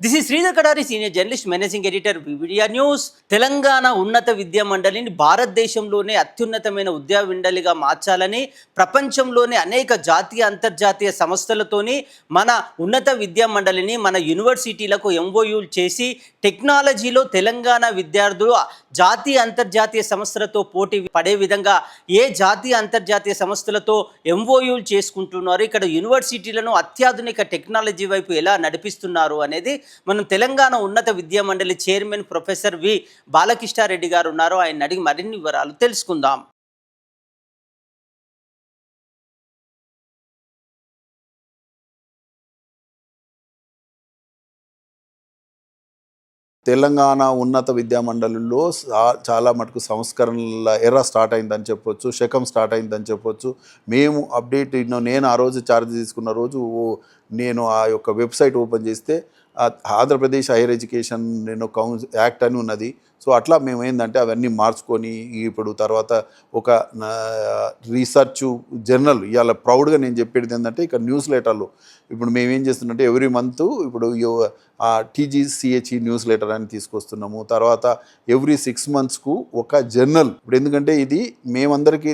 This is Sridhar Kadari senior journalist managing editor వివిడియా news Telangana ఉన్నత విద్యా మండలిని భారతదేశంలోనే అత్యున్నతమైన విద్యా మండలిగా మార్చాలని ప్రపంచంలోనే అనేక జాతీయ అంతర్జాతీయ సంస్థలతోని మన ఉన్నత విద్యా మండలిని మన యూనివర్సిటీలకు ఎంఓయూలు చేసి టెక్నాలజీలో తెలంగాణ విద్యార్థులు జాతీయ అంతర్జాతీయ సంస్థలతో పోటీ పడే విధంగా ఏ జాతీయ అంతర్జాతీయ సంస్థలతో ఎంఓయూలు చేసుకుంటున్నారు ఇక్కడ యూనివర్సిటీలను అత్యాధునిక టెక్నాలజీ వైపు ఎలా నడిపిస్తున్నారు అనేది మనం తెలంగాణ ఉన్నత విద్యా మండలి చైర్మన్ ప్రొఫెసర్ వి బాలకృష్ణారెడ్డి గారు ఉన్నారు. ఆయన అడిగి మరిన్ని వివరాలు తెలుసుకుందాం. తెలంగాణ ఉన్నత విద్యా మండలిలో చాలా మటుకు సంస్కరణల ఎర్ర స్టార్ట్ అయిందని చెప్పొచ్చు శకం స్టార్ట్ అయిందని చెప్పొచ్చు. మేము అప్డేట్ నేను ఆ రోజు ఛార్జ్ తీసుకున్న రోజు ఓ- నేను ఆ యొక్క వెబ్సైట్ ఓపెన్ చేస్తే ఆంధ్రప్రదేశ్ హైయర్ ఎడ్యుకేషన్ నేను కౌన్స్ యాక్ట్ అని ఉన్నది. సో అట్లా మేము ఏంటంటే అవన్నీ మార్చుకొని ఇప్పుడు తర్వాత ఒక రీసెర్చ్ జర్నల్ ఇవాళ ప్రౌడ్గా నేను చెప్పేది ఏంటంటే ఇక్కడ న్యూస్ లెటర్లు. ఇప్పుడు మేము ఏం చేస్తుంటే ఎవ్రీ మంత్ ఇప్పుడు టీజీసీహెచ్ఈ న్యూస్ లెటర్ అని తీసుకొస్తున్నాము. తర్వాత ఎవ్రీ సిక్స్ మంత్స్కు ఒక జర్నల్. ఇప్పుడు ఎందుకంటే ఇది మేమందరికీ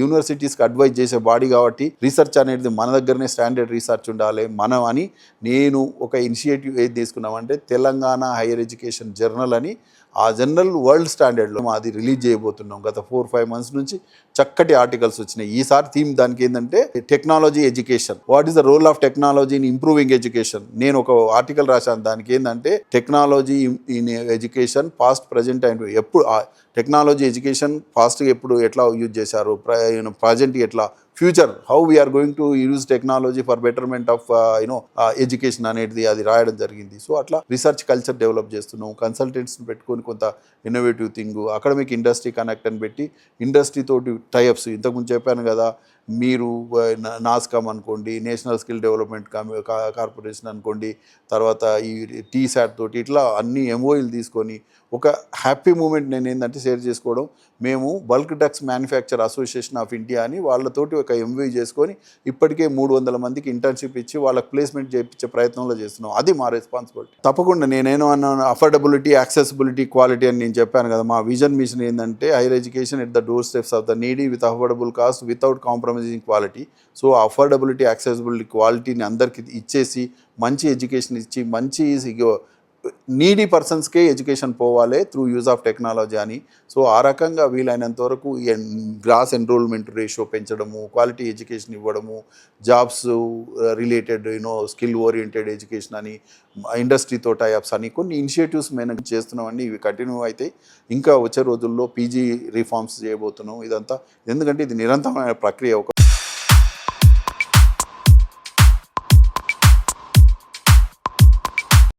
యూనివర్సిటీస్కి అడ్వైజ్ చేసే బాడీ కాబట్టి రీసెర్చ్ అనేది మన దగ్గరనే స్టాండర్డ్ రీసెర్చ్ ఉండాలి మనం అని నేను ఒక ఇనిషియేటివ్ ఏది తీసుకున్నామంటే తెలంగాణ హైయర్ ఎడ్యుకేషన్ జర్నల్ అని ఆ జర్నల్ వరల్డ్ స్టాండర్డ్లో అది రిలీజ్ చేయబోతున్నాం. గత ఫోర్ ఫైవ్ మంత్స్ నుంచి చక్కటి ఆర్టికల్స్ వచ్చినాయి. ఈసారి థీమ్ దానికి ఏంటంటే technology education. What is the role of technology in improving education? నేను ఒక ఆర్టికల్ రాశాను. దానికి ఏంటంటే technology in education past present and ఎప్పుడు టెక్నాలజీ ఎడ్యుకేషన్ ఫాస్ట్గా ఎప్పుడు ఎట్లా యూజ్ చేశారు? ప్రజెంట్ ఎట్లా? Future how we are going to use technology for betterment of you know education అనేది అది రాయడం జరిగింది. సో అట్లా రీసెర్చ్ కల్చర్ డెవలప్ చేస్తున్నాం కన్సల్టెంట్స్ పెట్టుకొని కొంత innovative thing academic industry connect అని పెట్టి ఇండస్ట్రీ తోటి టైఅప్స్. ఇంతకుముందు చెప్పాను కదా మీరు నాస్కామ్ అనుకోండి నేషనల్ స్కిల్ డెవలప్మెంట్ కార్పొరేషన్ అనుకోండి తర్వాత ఈ టీ శాట్ తోటి ఇట్లా అన్ని ఎంఓఈలు తీసుకొని ఒక హ్యాపీ మూమెంట్ నేను ఏంటంటే షేర్ చేసుకోవడం మేము bulk drugs manufacture association of India అని వాళ్ళతోటి ఒక ఎంవీ చేసుకొని ఇప్పటికే మూడు వందల మందికి ఇంటర్న్షిప్ ఇచ్చి వాళ్ళకి ప్లేస్మెంట్ చేయించే ప్రయత్నంలో చేస్తున్నాం. అది మా రెస్పాన్సిబిలిటీ. తప్పకుండా నేనేనో అన్నాను అఫోర్డబిలిటీ యాక్సెసిబిలిటీ క్వాలిటీ అని నేను చెప్పాను కదా మా విజన్ మిషన్ ఏంటంటే higher education at the door steps of the needy with affordable cost without compromising quality. So affordability accessibility క్వాలిటీని అందరికీ ఇచ్చేసి మంచి ఎడ్యుకేషన్ ఇచ్చి మంచి నీడీ పర్సన్స్కే ఎడ్యుకేషన్ పోవాలి త్రూ యూజ్ ఆఫ్ టెక్నాలజీ అని. సో ఆ రకంగా వీలైనంత వరకు గ్రాస్ ఎన్రోల్మెంట్ రేషియో పెంచడము క్వాలిటీ ఎడ్యుకేషన్ ఇవ్వడము jobs related you know skill oriented education అని ఇండస్ట్రీతో టైప్స్ అని కొన్ని ఇనిషియేటివ్స్ మేము చేస్తున్నామండి. ఇవి కంటిన్యూ అయితే ఇంకా వచ్చే రోజుల్లో పీజీ రిఫార్మ్స్ చేయబోతున్నాం. ఇదంతా ఎందుకంటే ఇది నిరంతరమైన ప్రక్రియ. ఒక